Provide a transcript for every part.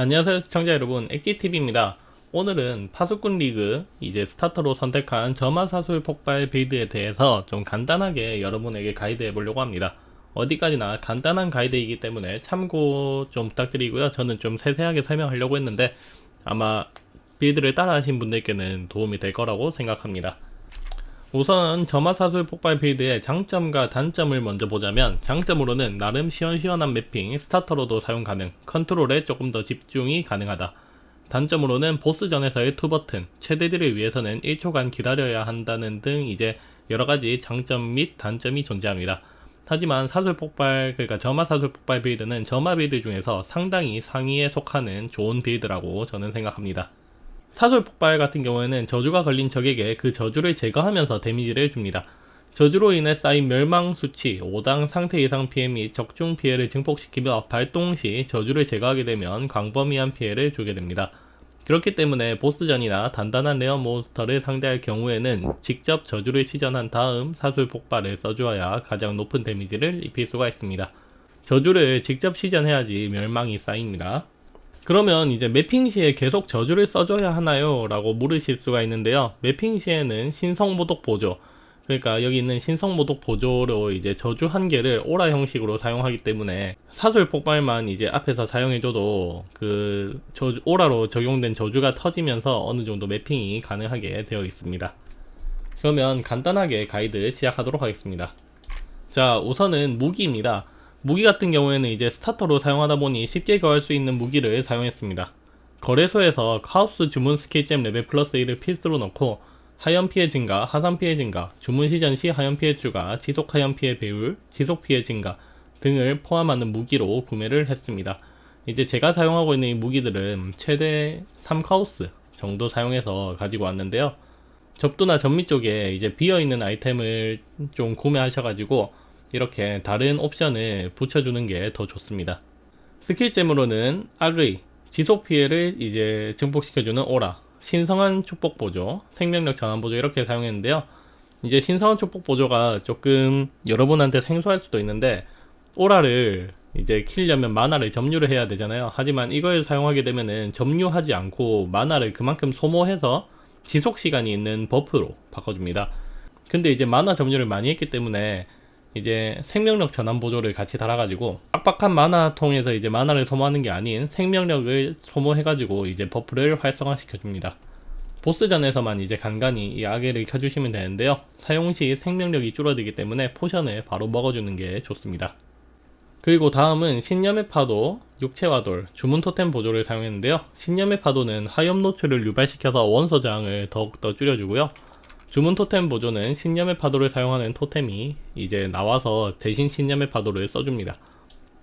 안녕하세요 시청자 여러분. 엑지TV입니다. 오늘은 파수꾼 리그 이제 스타터로 선택한 점화사술 폭발 빌드에 대해서 좀 간단하게 여러분에게 가이드 해 보려고 합니다. 어디까지나 간단한 가이드이기 때문에 참고 좀 부탁드리고요. 저는 좀 세세하게 설명하려고 했는데 아마 빌드를 따라 하신 분들께는 도움이 될 거라고 생각합니다 우선 점화사술 폭발 빌드의 장점과 단점을 먼저 보자면 장점으로는 나름 시원시원한 매핑, 스타터로도 사용 가능, 컨트롤에 조금 더 집중이 가능하다. 단점으로는 보스전에서의 투버튼, 최대 딜을 위해서는 1초간 기다려야 한다는 등 이제 여러가지 장점 및 단점이 존재합니다. 하지만 사술 폭발, 그러니까 점화 사술 폭발 빌드는 점화 빌드 중에서 상당히 상위에 속하는 좋은 빌드라고 저는 생각합니다. 사술 폭발 같은 경우에는 저주가 걸린 적에게 그 저주를 제거하면서 데미지를 줍니다. 저주로 인해 쌓인 멸망 수치 5당 상태 이상 피해 및 적중 피해를 증폭시키며 발동 시 저주를 제거하게 되면 광범위한 피해를 주게 됩니다. 그렇기 때문에 보스전이나 단단한 레어 몬스터를 상대할 경우에는 직접 저주를 시전한 다음 사술 폭발을 써주어야 가장 높은 데미지를 입힐 수가 있습니다. 저주를 직접 시전해야지 멸망이 쌓입니다. 그러면 이제 매핑 시에 계속 저주를 써줘야 하나요? 라고 물으실 수가 있는데요. 매핑 시에는 신성모독 보조, 그러니까 여기 있는 신성모독 보조로 이제 저주 한 개를 오라 형식으로 사용하기 때문에 사술 폭발만 이제 앞에서 사용해줘도 그 저주, 오라로 적용된 저주가 터지면서 어느 정도 매핑이 가능하게 되어 있습니다. 그러면 간단하게 가이드 시작하도록 하겠습니다. 자, 우선은 무기입니다. 무기 같은 경우에는 이제 스타터로 사용하다 보니 쉽게 구할 수 있는 무기를 사용했습니다. 거래소에서 카우스 주문 스킬잼 레벨 플러스 1을 필수로 넣고 하연 피해 증가, 하산 피해 증가, 주문 시전 시 하연 피해 추가, 지속 하연 피해 배울, 지속 피해 증가 등을 포함하는 무기로 구매를 했습니다. 이제 제가 사용하고 있는 이 무기들은 최대 3카우스 정도 사용해서 가지고 왔는데요. 접두나 전미 쪽에 이제 비어있는 아이템을 좀 구매하셔가지고 이렇게 다른 옵션을 붙여주는 게 더 좋습니다. 스킬잼으로는 악의, 지속 피해를 이제 증폭시켜주는 오라, 신성한 축복 보조, 생명력 전환 보조 이렇게 사용했는데요. 이제 신성한 축복 보조가 조금 여러분한테 생소할 수도 있는데 오라를 이제 키려면 만화를 점유를 해야 되잖아요. 하지만 이걸 사용하게 되면은 점유하지 않고 만화를 그만큼 소모해서 지속 시간이 있는 버프로 바꿔줍니다. 근데 이제 만화 점유를 많이 했기 때문에 이제 생명력 전환 보조를 같이 달아가지고 빡빡한 만화통에서 이제 만화를 소모하는 게 아닌 생명력을 소모해가지고 이제 버프를 활성화시켜 줍니다. 보스전에서만 이제 간간히 이 아게를 켜주시면 되는데요. 사용 시 생명력이 줄어들기 때문에 포션을 바로 먹어주는 게 좋습니다. 그리고 다음은 신념의 파도, 육체와 돌, 주문 토템 보조를 사용했는데요. 신념의 파도는 하염 노출을 유발시켜서 원소 저항을 더욱더 줄여주고요. 주문 토템 보조는 신념의 파도를 사용하는 토템이 이제 나와서 대신 신념의 파도를 써줍니다.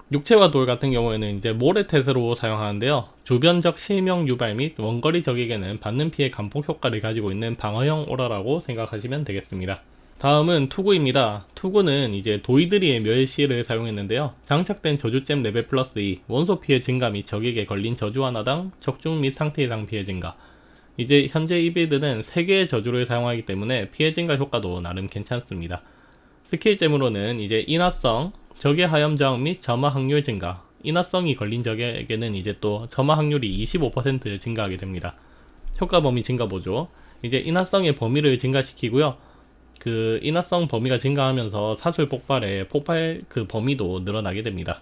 육체와 돌 같은 경우에는 이제 모래태세로 사용하는데요. 주변적 실명 유발 및 원거리 적에게는 받는 피해 감폭 효과를 가지고 있는 방어형 오라라고 생각하시면 되겠습니다. 다음은 투구입니다. 투구는 이제 도이드리의 멸시를 사용했는데요. 장착된 저주잼 레벨 플러스 2, 원소 피해 증가 및 적에게 걸린 저주 하나당 적중 및 상태 이상 피해 증가, 이제 현재 이 빌드는 3개의 저주를 사용하기 때문에 피해 증가 효과도 나름 괜찮습니다. 스킬잼으로는 이제 인화성, 적의 하염 저항 및 점화 확률 증가, 인화성이 걸린 적에게는 이제 또 점화 확률이 25% 증가하게 됩니다. 효과 범위 증가 보조. 이제 인화성의 범위를 증가시키고요. 그 인화성 범위가 증가하면서 사술 폭발의 폭발 그 범위도 늘어나게 됩니다.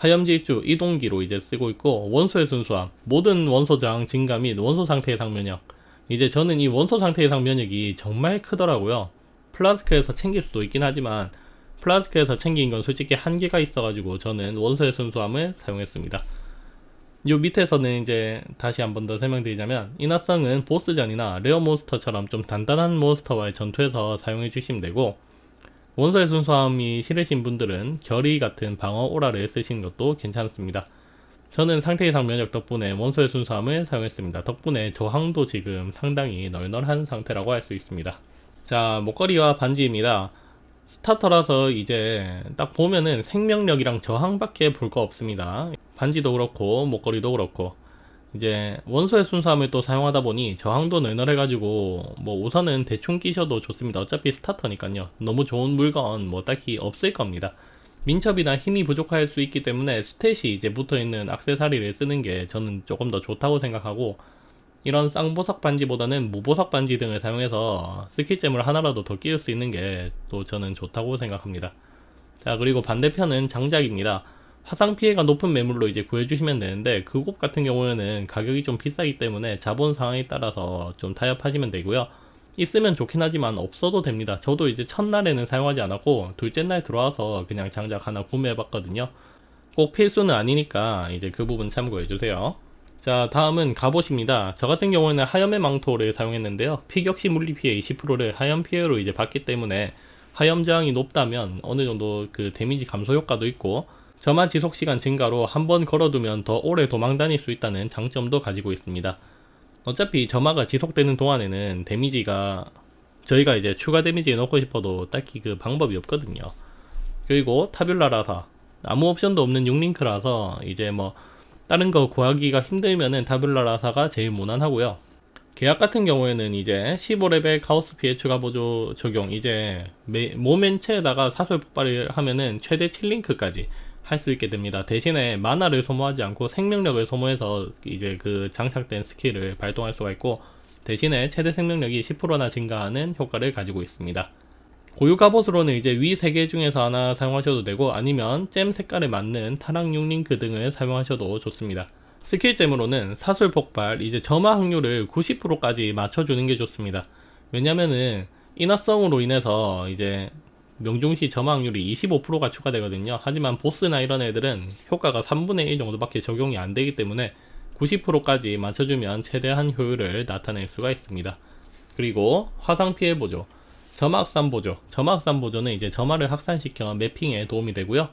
하염질주 이동기로 이제 쓰고 있고 원소의 순수함 모든 원소 저항 증가 및 원소 상태 해상 면역. 이제 저는 이 원소 상태 해상 면역이 정말 크더라고요. 플라스크에서 챙길 수도 있긴 하지만 플라스크에서 챙긴 건 솔직히 한계가 있어가지고 저는 원소의 순수함을 사용했습니다. 요 밑에서는 이제 다시 한 번 더 설명드리자면 인화성은 보스전이나 레어 몬스터처럼 좀 단단한 몬스터와의 전투에서 사용해 주시면 되고 원소의 순수함이 싫으신 분들은 결의 같은 방어 오라를 쓰시는 것도 괜찮습니다. 저는 상태 이상 면역 덕분에 원소의 순수함을 사용했습니다. 덕분에 저항도 지금 상당히 널널한 상태라고 할 수 있습니다. 자, 목걸이와 반지입니다. 스타터라서 이제 딱 보면은 생명력이랑 저항밖에 볼 거 없습니다. 반지도 그렇고 목걸이도 그렇고 이제 원소의 순수함을 또 사용하다 보니 저항도 널널해가지고 뭐 우선은 대충 끼셔도 좋습니다. 어차피 스타터니까요. 너무 좋은 물건 뭐 딱히 없을 겁니다. 민첩이나 힘이 부족할 수 있기 때문에 스탯이 이제 붙어있는 악세사리를 쓰는 게 저는 조금 더 좋다고 생각하고 이런 쌍보석 반지보다는 무보석 반지 등을 사용해서 스킬잼을 하나라도 더 끼울 수 있는 게 또 저는 좋다고 생각합니다. 자 그리고 반대편은 장작입니다. 화상 피해가 높은 매물로 이제 구해주시면 되는데 그 곳 같은 경우에는 가격이 좀 비싸기 때문에 자본 상황에 따라서 좀 타협하시면 되고요. 있으면 좋긴 하지만 없어도 됩니다. 저도 이제 첫날에는 사용하지 않았고 둘째 날 들어와서 그냥 장작 하나 구매해봤거든요. 꼭 필수는 아니니까 이제 그 부분 참고해주세요. 자 다음은 갑옷입니다. 저 같은 경우에는 하염의 망토를 사용했는데요. 피격시 물리 피해 20%를 하염 피해로 이제 받기 때문에 하염 저항이 높다면 어느 정도 그 데미지 감소 효과도 있고 점화 지속 시간 증가로 한 번 걸어두면 더 오래 도망 다닐 수 있다는 장점도 가지고 있습니다. 어차피 점화가 지속되는 동안에는 데미지가 저희가 이제 추가 데미지 넣고 싶어도 딱히 그 방법이 없거든요. 그리고 타뷸라라사 아무 옵션도 없는 6링크라서 이제 뭐 다른 거 구하기가 힘들면은 타뷸라라사가 제일 무난하고요. 계약 같은 경우에는 이제 15레벨 카오스 피해 추가 보조 적용 이제 모멘체에다가 사설 폭발을 하면은 최대 7링크까지 할 수 있게 됩니다. 대신에 마나를 소모하지 않고 생명력을 소모해서 이제 그 장착된 스킬을 발동할 수가 있고 대신에 최대 생명력이 10%나 증가하는 효과를 가지고 있습니다. 고유 갑옷으로는 이제 위 3개 중에서 하나 사용하셔도 되고 아니면 잼 색깔에 맞는 타락 6링크 등을 사용하셔도 좋습니다. 스킬잼으로는 사술 폭발, 이제 점화 확률을 90%까지 맞춰주는 게 좋습니다. 왜냐면은 인화성으로 인해서 이제 명중시 점화 확률이 25%가 추가되거든요. 하지만 보스나 이런 애들은 효과가 3분의 1 정도밖에 적용이 안 되기 때문에 90%까지 맞춰주면 최대한 효율을 나타낼 수가 있습니다. 그리고 화상 피해 보조, 점화 확산 보조, 점화 확산 보조는 이제 점화를 확산시켜 매핑에 도움이 되고요.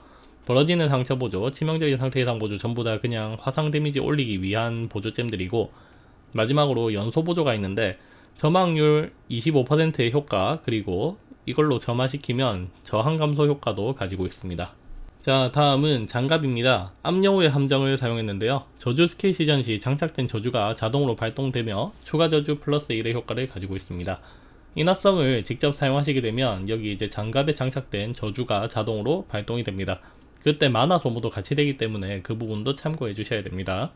벌어지는 상처 보조, 치명적인 상태 이상 보조 전부 다 그냥 화상 데미지 올리기 위한 보조잼들이고 마지막으로 연소 보조가 있는데 점확률 25%의 효과 그리고 이걸로 점화시키면 저항 감소 효과도 가지고 있습니다. 자 다음은 장갑입니다. 암여우의 함정을 사용했는데요. 저주 스킬 시전 시 장착된 저주가 자동으로 발동되며 추가 저주 플러스 1의 효과를 가지고 있습니다. 인화성을 직접 사용하시게 되면 여기 이제 장갑에 장착된 저주가 자동으로 발동이 됩니다. 그때 만화 소모도 같이 되기 때문에 그 부분도 참고해 주셔야 됩니다.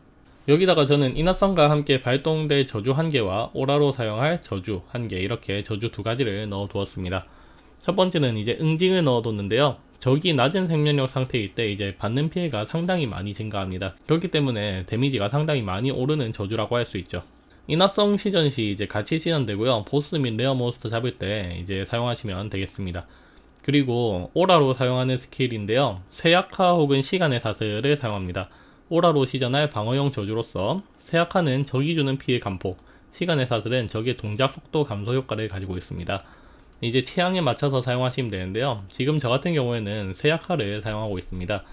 여기다가 저는 인화성과 함께 발동될 저주 한 개와 오라로 사용할 저주 한개 이렇게 저주 두 가지를 넣어 두었습니다. 첫 번째는 이제 응징을 넣어 뒀는데요. 적이 낮은 생명력 상태일 때 이제 받는 피해가 상당히 많이 증가합니다. 그렇기 때문에 데미지가 상당히 많이 오르는 저주라고 할 수 있죠. 인화성 시전 시 이제 같이 시전되고요. 보스 및 레어 몬스터 잡을 때 이제 사용하시면 되겠습니다. 그리고 오라로 사용하는 스킬인데요. 쇠약화 혹은 시간의 사슬을 사용합니다. 오라로 시전할 방어용 저주로서 쇠약화는 적이 주는 피해 감폭, 시간의 사슬은 적의 동작 속도 감소 효과를 가지고 있습니다. 이제 취향에 맞춰서 사용하시면 되는데요. 지금 저 같은 경우에는 쇠약화를 사용하고 있습니다.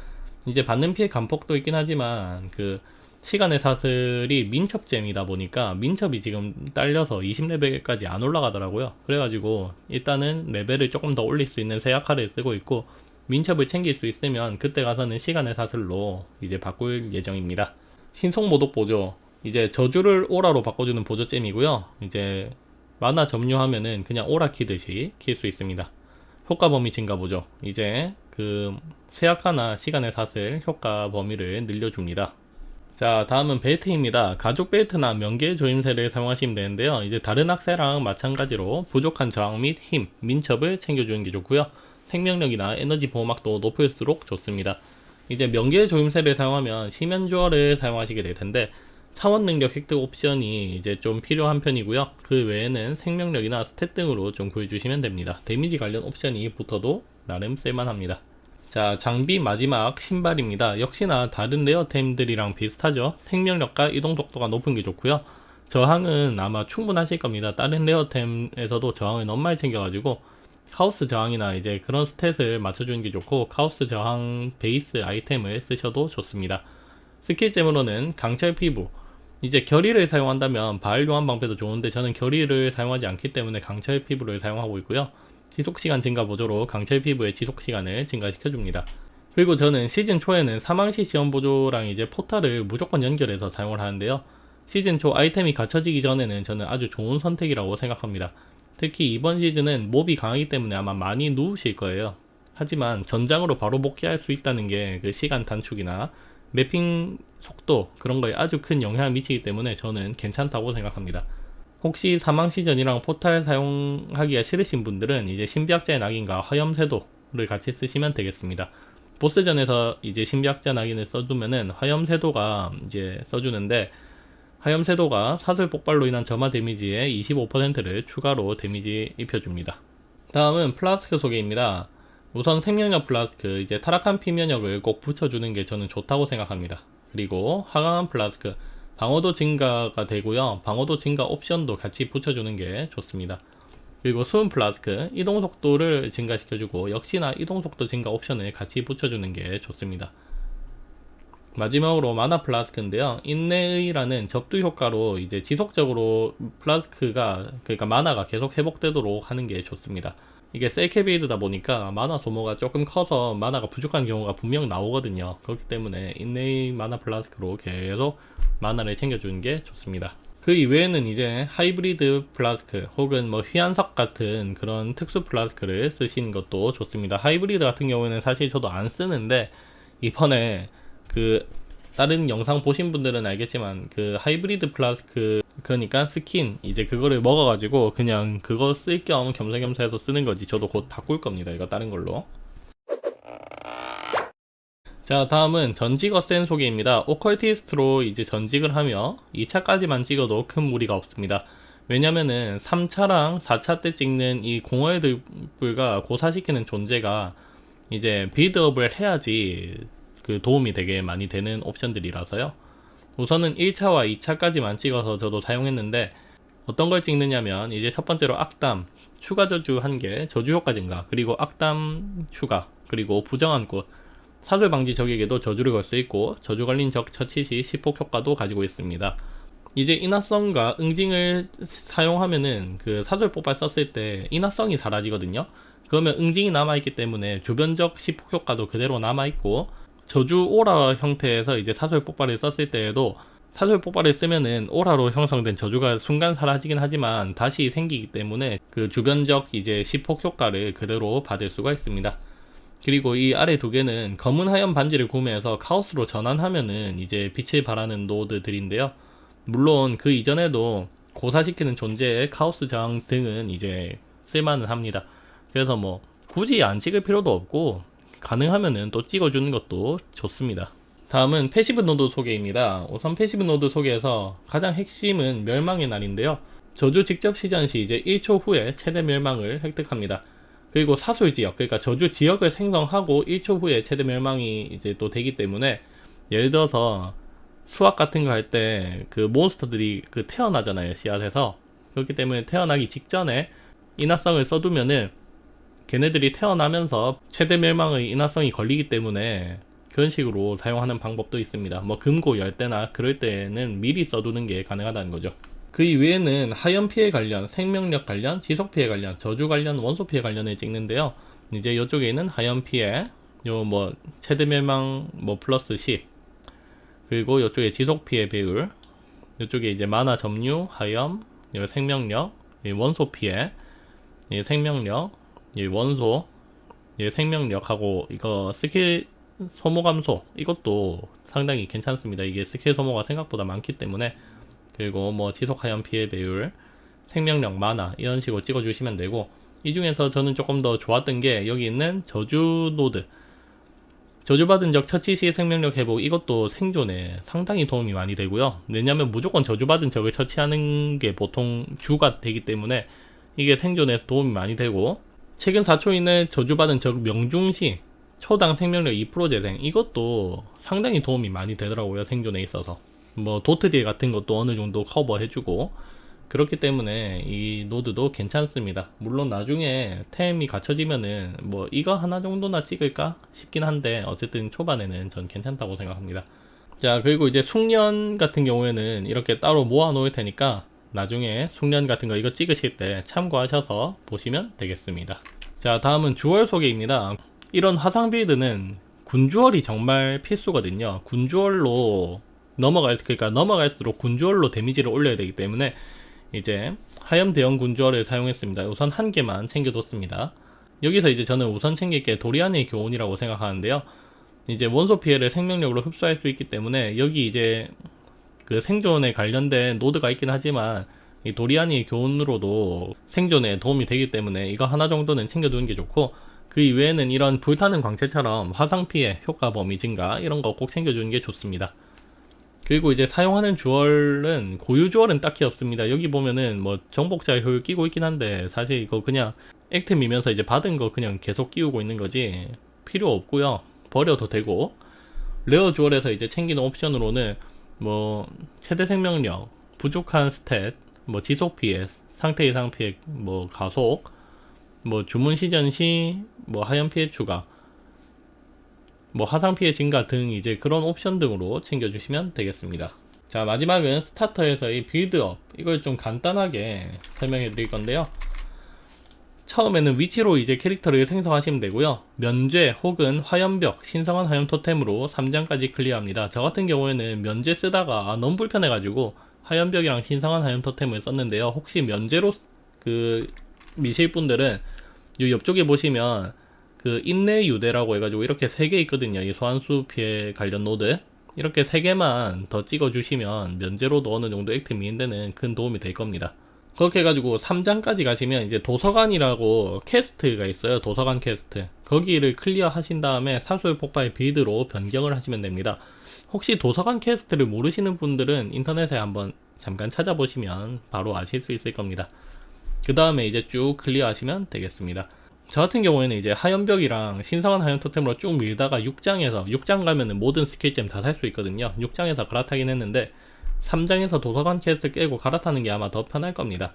이제 받는 피해 감폭도 있긴 하지만 그 시간의 사슬이 민첩잼이다 보니까 민첩이 지금 딸려서 20레벨까지 안 올라가더라고요. 그래가지고 일단은 레벨을 조금 더 올릴 수 있는 세약화를 쓰고 있고 민첩을 챙길 수 있으면 그때 가서는 시간의 사슬로 이제 바꿀 예정입니다. 신속 모독 보조 이제 저주를 오라로 바꿔주는 보조잼이고요. 이제 만화 점유하면은 그냥 오라 키듯이 킬 수 있습니다. 효과 범위 증가 보조 이제 그 세약화나 시간의 사슬 효과 범위를 늘려줍니다. 자 다음은 벨트입니다. 가죽 벨트나 명계 조임새를 사용하시면 되는데요. 이제 다른 악세랑 마찬가지로 부족한 저항 및 힘, 민첩을 챙겨주는 게 좋고요. 생명력이나 에너지 보호막도 높을수록 좋습니다. 이제 명계 조임새를 사용하면 시면주어를 사용하시게 될 텐데 차원 능력 획득 옵션이 이제 좀 필요한 편이고요. 그 외에는 생명력이나 스탯 등으로 좀 구해주시면 됩니다. 데미지 관련 옵션이 붙어도 나름 쓸만합니다. 자, 장비 마지막 신발입니다. 역시나 다른 레어템들이랑 비슷하죠. 생명력과 이동 속도가 높은 게 좋고요. 저항은 아마 충분하실 겁니다. 다른 레어템에서도 저항을 너무 많이 챙겨가지고 카오스 저항이나 이제 그런 스탯을 맞춰주는 게 좋고 카오스 저항 베이스 아이템을 쓰셔도 좋습니다. 스킬잼으로는 강철 피부 이제 결의를 사용한다면 바알 용암 방패도 좋은데 저는 결의를 사용하지 않기 때문에 강철 피부를 사용하고 있고요. 지속시간 증가 보조로 강철 피부의 지속시간을 증가시켜줍니다. 그리고 저는 시즌 초에는 사망시 시험 보조랑 이제 포탈을 무조건 연결해서 사용을 하는데요. 시즌 초 아이템이 갖춰지기 전에는 저는 아주 좋은 선택이라고 생각합니다. 특히 이번 시즌은 몹이 강하기 때문에 아마 많이 누우실 거예요. 하지만 전장으로 바로 복귀할 수 있다는 게 그 시간 단축이나 매핑 속도 그런 거에 아주 큰 영향을 미치기 때문에 저는 괜찮다고 생각합니다. 혹시 사망 시전이랑 포탈 사용하기가 싫으신 분들은 이제 신비학자의 낙인과 화염쇄도를 같이 쓰시면 되겠습니다. 보스전에서 이제 신비학자 낙인을 써두면은 화염쇄도가 이제 써주는데 화염쇄도가 사슬 폭발로 인한 점화 데미지의 25%를 추가로 데미지 입혀줍니다. 다음은 플라스크 소개입니다. 우선 생명력 플라스크, 이제 타락한 피면역을 꼭 붙여주는 게 저는 좋다고 생각합니다. 그리고 하강한 플라스크, 방어도 증가가 되고요. 방어도 증가 옵션도 같이 붙여주는 게 좋습니다. 그리고 수은 플라스크, 이동 속도를 증가시켜주고 역시나 이동 속도 증가 옵션을 같이 붙여주는 게 좋습니다. 마지막으로 마나 플라스크인데요. 인내의라는 접두 효과로 이제 지속적으로 플라스크가 그러니까 마나가 계속 회복되도록 하는 게 좋습니다. 이게 셀케 빌드다 보니까 마나 소모가 조금 커서 마나가 부족한 경우가 분명 나오거든요. 그렇기 때문에 인내의 마나 플라스크로 계속 마나를 챙겨주는 게 좋습니다. 그 이외에는 이제 하이브리드 플라스크 혹은 뭐 휘안석 같은 그런 특수 플라스크를 쓰시는 것도 좋습니다. 하이브리드 같은 경우에는 사실 저도 안 쓰는데 이번에 그 다른 영상 보신 분들은 알겠지만 그 하이브리드 플라스크 그러니까 스킨 이제 그거를 먹어가지고 그냥 그거 쓸 겸 겸사겸사 해서 쓰는 거지. 저도 곧 바꿀 겁니다 이거 다른 걸로. 자 다음은 전직 어센 소개입니다. 오컬티스트로 이제 전직을 하며 2차까지만 찍어도 큰 무리가 없습니다. 왜냐면은 3차랑 4차 때 찍는 이 공허의 들불과 고사시키는 존재가 이제 빌드업을 해야지 그 도움이 되게 많이 되는 옵션들이라서요. 우선은 1차와 2차까지만 찍어서 저도 사용했는데 어떤 걸 찍느냐면 이제 첫 번째로 악담 추가 저주 1개 저주 효과 증가 그리고 악담 추가 그리고 부정한 꽃 사술 방지 적에게도 저주를 걸 수 있고 저주 걸린 적 처치 시 시폭 효과도 가지고 있습니다. 이제 인화성과 응징을 사용하면은 그 사술 폭발 썼을 때 인화성이 사라지거든요. 그러면 응징이 남아있기 때문에 주변적 시폭 효과도 그대로 남아있고 저주 오라 형태에서 이제 사설 폭발을 썼을 때에도 사설 폭발을 쓰면은 오라로 형성된 저주가 순간 사라지긴 하지만 다시 생기기 때문에 그 주변적 이제 시폭 효과를 그대로 받을 수가 있습니다. 그리고 이 아래 두 개는 검은 하얀 반지를 구매해서 카오스로 전환하면은 이제 빛을 발하는 노드들인데요. 물론 그 이전에도 고사시키는 존재의 카오스 저항 등은 이제 쓸만은 합니다. 그래서 뭐 굳이 안 찍을 필요도 없고 가능하면은 또 찍어주는 것도 좋습니다. 다음은 패시브 노드 소개입니다. 우선 패시브 노드 소개에서 가장 핵심은 멸망의 날인데요. 저주 직접 시전 시 이제 1초 후에 최대 멸망을 획득합니다. 그리고 사술 지역, 그러니까 저주 지역을 생성하고 1초 후에 최대 멸망이 이제 또 되기 때문에 예를 들어서 수학 같은 거 할 때 그 몬스터들이 그 태어나잖아요, 씨앗에서. 그렇기 때문에 태어나기 직전에 인화성을 써두면은 걔네들이 태어나면서 최대 멸망의 인화성이 걸리기 때문에 그런 식으로 사용하는 방법도 있습니다. 뭐 금고 열 때나 그럴 때는 미리 써두는 게 가능하다는 거죠. 그 이외에는 하연 피해 관련, 생명력 관련, 지속 피해 관련, 저주 관련, 원소 피해 관련을 찍는데요. 이제 이쪽에는 하연 피해, 요 뭐 최대 멸망 뭐 플러스 10 그리고 이쪽에 지속 피해 배율, 이쪽에 이제 만화 점유, 하염, 생명력, 원소 피해, 생명력, 이 원소, 이 생명력하고 이거 스킬 소모 감소 이것도 상당히 괜찮습니다. 이게 스킬 소모가 생각보다 많기 때문에 그리고 뭐 지속 하연 피해 배율, 생명력 만화 이런 식으로 찍어주시면 되고 이 중에서 저는 조금 더 좋았던 게 여기 있는 저주 노드 저주받은 적 처치 시 생명력 회복 이것도 생존에 상당히 도움이 많이 되고요. 왜냐하면 무조건 저주받은 적을 처치하는 게 보통 주가 되기 때문에 이게 생존에 도움이 많이 되고 최근 4초 이내 저주받은 적 명중시 초당 생명력 2% 재생 이것도 상당히 도움이 많이 되더라고요 생존에 있어서. 뭐 도트딜 같은 것도 어느 정도 커버해주고 그렇기 때문에 이 노드도 괜찮습니다. 물론 나중에 템이 갖춰지면은 뭐 이거 하나 정도나 찍을까 싶긴 한데 어쨌든 초반에는 전 괜찮다고 생각합니다. 자 그리고 이제 숙련 같은 경우에는 이렇게 따로 모아 놓을 테니까 나중에 숙련 같은 거 이거 찍으실 때 참고하셔서 보시면 되겠습니다. 자 다음은 주얼 소개입니다. 이런 화상 빌드는 군주얼이 정말 필수거든요. 군주얼로 넘어갈 그러니까 넘어갈수록 군주얼로 데미지를 올려야 되기 때문에 이제 하염 대형 군주얼을 사용했습니다. 우선 한 개만 챙겨뒀습니다. 여기서 이제 저는 우선 챙길 게 도리안의 교훈이라고 생각하는데요. 이제 원소 피해를 생명력으로 흡수할 수 있기 때문에 여기 이제 그 생존에 관련된 노드가 있긴 하지만 이 도리안이 교훈으로도 생존에 도움이 되기 때문에 이거 하나 정도는 챙겨두는 게 좋고 그 이외에는 이런 불타는 광채처럼 화상 피해 효과 범위 증가 이런 거 꼭 챙겨주는 게 좋습니다. 그리고 이제 사용하는 주얼은 고유 주얼은 딱히 없습니다. 여기 보면은 뭐 정복자 효율 끼고 있긴 한데 사실 이거 그냥 액트 미면서 이제 받은 거 그냥 계속 끼우고 있는 거지 필요 없고요. 버려도 되고 레어 주얼에서 이제 챙기는 옵션으로는 뭐 최대 생명력, 부족한 스탯, 뭐 지속 피해, 상태 이상 피해, 뭐 가속, 뭐 주문 시전 시 뭐 하연 피해 추가, 뭐 화상 피해 증가 등 이제 그런 옵션 등으로 챙겨주시면 되겠습니다. 자 마지막은 스타터에서의 빌드업 이걸 좀 간단하게 설명해 드릴 건데요. 처음에는 위치로 이제 캐릭터를 생성하시면 되고요. 면제 혹은 화염벽, 신성한 화염 토템으로 3장까지 클리어합니다. 저 같은 경우에는 면제 쓰다가 아, 너무 불편해가지고 화염벽이랑 신성한 화염 토템을 썼는데요. 혹시 면제로 그 미실 분들은 이 옆쪽에 보시면 그 인내 유대라고 해가지고 이렇게 세 개 있거든요. 이 소환수 피해 관련 노드. 이렇게 세 개만 더 찍어주시면 면제로도 어느 정도 액트 미인데는 큰 도움이 될 겁니다. 그렇게 해가지고 3장까지 가시면 이제 도서관이라고 퀘스트가 있어요. 도서관 퀘스트. 거기를 클리어 하신 다음에 사수의 폭발 빌드로 변경을 하시면 됩니다. 혹시 도서관 퀘스트를 모르시는 분들은 인터넷에 한번 잠깐 찾아보시면 바로 아실 수 있을 겁니다. 그 다음에 이제 쭉 클리어 하시면 되겠습니다. 저 같은 경우에는 이제 하연벽이랑 신성한 하연 토템으로 쭉 밀다가 6장에서 6장 가면은 모든 스킬잼 다 살 수 있거든요. 6장에서 갈아타긴 했는데 3장에서 도서관 퀘스트 깨고 갈아타는 게 아마 더 편할 겁니다.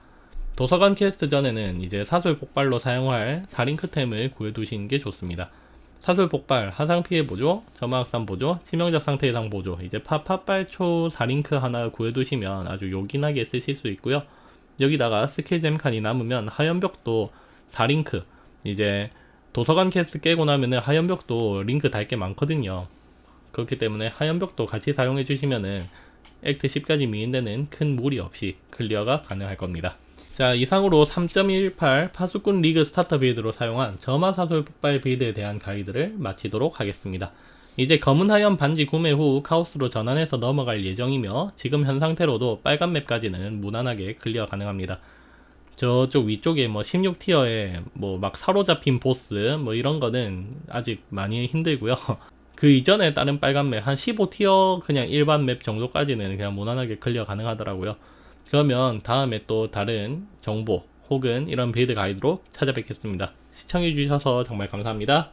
도서관 퀘스트 전에는 이제 사술 폭발로 사용할 4링크템을 구해두시는 게 좋습니다. 사술 폭발, 하상 피해 보조, 점화학산 보조, 치명적 상태 이상 보조, 이제 파파빨초 4링크 하나 구해두시면 아주 요긴하게 쓰실 수 있고요. 여기다가 스킬잼 칸이 남으면 하연벽도 4링크, 이제 도서관 퀘스트 깨고 나면은 하연벽도 링크 달 게 많거든요. 그렇기 때문에 하연벽도 같이 사용해 주시면은 액트 10까지 미인되는 큰 무리 없이 클리어가 가능할 겁니다. 자 이상으로 3.18 파수꾼 리그 스타터 빌드로 사용한 점화사술 폭발 빌드에 대한 가이드를 마치도록 하겠습니다. 이제 검은 하연 반지 구매 후 카오스로 전환해서 넘어갈 예정이며 지금 현 상태로도 빨간 맵까지는 무난하게 클리어 가능합니다. 저쪽 위쪽에 뭐 16티어에 뭐 막 사로잡힌 보스 뭐 이런 거는 아직 많이 힘들고요. 그 이전에 다른 빨간 맵 한 15티어 그냥 일반 맵 정도까지는 그냥 무난하게 클리어 가능하더라고요. 그러면 다음에 또 다른 정보 혹은 이런 빌드 가이드로 찾아뵙겠습니다. 시청해주셔서 정말 감사합니다.